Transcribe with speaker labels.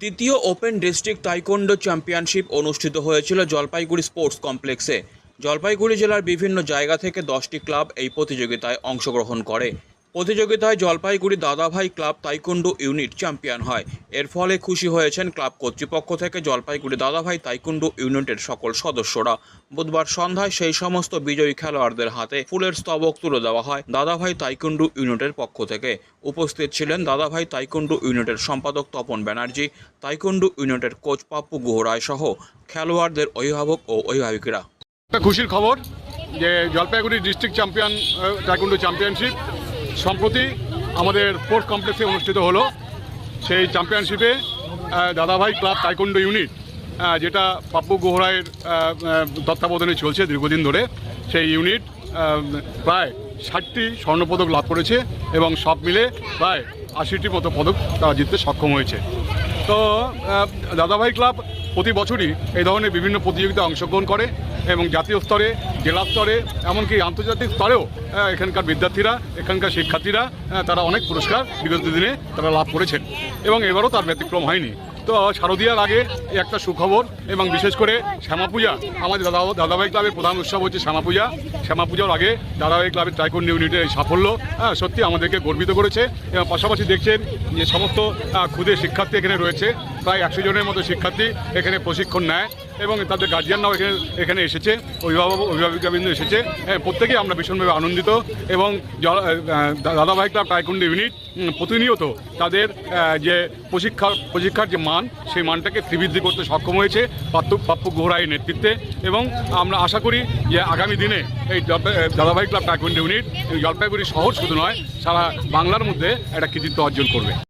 Speaker 1: তৃতীয় open district taekwondo championship অনুষ্ঠিত হয়েছিল জলপাইগুড়ি স্পোর্টস কমপ্লেক্সে। জলপাইগুড়ি জেলার বিভিন্ন জায়গা থেকে দশটি ক্লাব এই প্রতিযোগিতায় অংশগ্রহণ করে। প্রতিযোগিতায় জলপাইগুড়ি দাদাভাই ক্লাব তাইকুন্ডু ইউনিট চ্যাম্পিয়ন হয়। এর ফলে খুশি হয়েছেন ক্লাব কর্তৃপক্ষ থেকে জলপাইগুড়ি দাদাভাই তাইকুন্ডু ইউনিটের সকল সদস্যরা। বুধবার সন্ধ্যায় সেই সমস্ত বিজয়ী খেলোয়াড়দের হাতে ফুলের স্তবক তুলে দেওয়া হয় দাদাভাই তাইকুন্ডু ইউনিটের পক্ষ থেকে। উপস্থিত ছিলেন দাদাভাই তাইকুন্ডু ইউনিটের সম্পাদক তপন ব্যানার্জি, তাইকুন্ডু ইউনিটের কোচ পাপ্পু গুহরায় সহ খেলোয়াড়দের অভিভাবক ও অভিভাবিকেরা।
Speaker 2: খুশির খবর যে Jalpaiguri district champion taekwondo championship সম্প্রতি আমাদের স্পোর্টস কমপ্লেক্সে অনুষ্ঠিত হলো সেই চ্যাম্পিয়নশিপে দাদাভাই ক্লাব টাইকুন্ডো ইউনিট যেটা পাপ্পু আহ, তত্ত্বাবধানে চলছে দীর্ঘদিন ধরে। সেই ইউনিট প্রায় ষাটটি স্বর্ণপদক লাভ করেছে এবং সব মিলে প্রায় আশিটি মতো পদক তারা জিততে সক্ষম হয়েছে। তো দাদাভাই ক্লাব প্রতি বছরই এই ধরনের বিভিন্ন প্রতিযোগিতায় অংশগ্রহণ করে এবং জাতীয় স্তরে জেলা স্তরে, এমনকি আন্তর্জাতিক স্তরেও এখানকার বিদ্যার্থীরা, এখানকার শিক্ষার্থীরা তারা অনেক পুরস্কার বিগত দিনে তারা লাভ করেছেন। এবং এবারও তার ব্যতিক্রম হয়নি। তো শারদীয়ার আগে একটা সুখবর, এবং বিশেষ করে শ্যামা পূজা আমাদের দাদা দাদাভাই ক্লাবের প্রধান উৎসব হচ্ছে শ্যামা পূজা শ্যামা পূজার আগে দাদাভাই ক্লাবের টাইকন ইউনিটের এই সাফল্য সত্যি আমাদেরকে গর্বিত করেছে। এবং পাশাপাশি দেখছেন যে সমস্ত ক্ষুদে শিক্ষার্থী এখানে রয়েছে। প্রায় একশো জনের মতো শিক্ষার্থী এখানে প্রশিক্ষণ নেয়। এবং তাদের গার্জিয়ানরাও এখানে এখানে এসেছে অভিভাবক অভিভাবিকাবৃন্দ এসেছে। হ্যাঁ, প্রত্যেকেই আমরা ভীষণভাবে আনন্দিত এবং দাদাভাই ক্লাব টাইকুন্ড ইউনিট প্রতিনিয়ত তাদের যে প্রশিক্ষা প্রশিক্ষার যে মান সেই মানটাকে ত্রিবৃদ্ধি করতে সক্ষম হয়েছে পাপ্পু পাপ্পু গোহরাইয়ের নেতৃত্বে। এবং আমরা আশা করি যে আগামী দিনে এই দাদাভাই ক্লাব টাইকুন্ড ইউনিট জলপাইগুড়ি শহর শুধু নয় সারা বাংলার মধ্যে একটা কৃতিত্ব অর্জন করবে।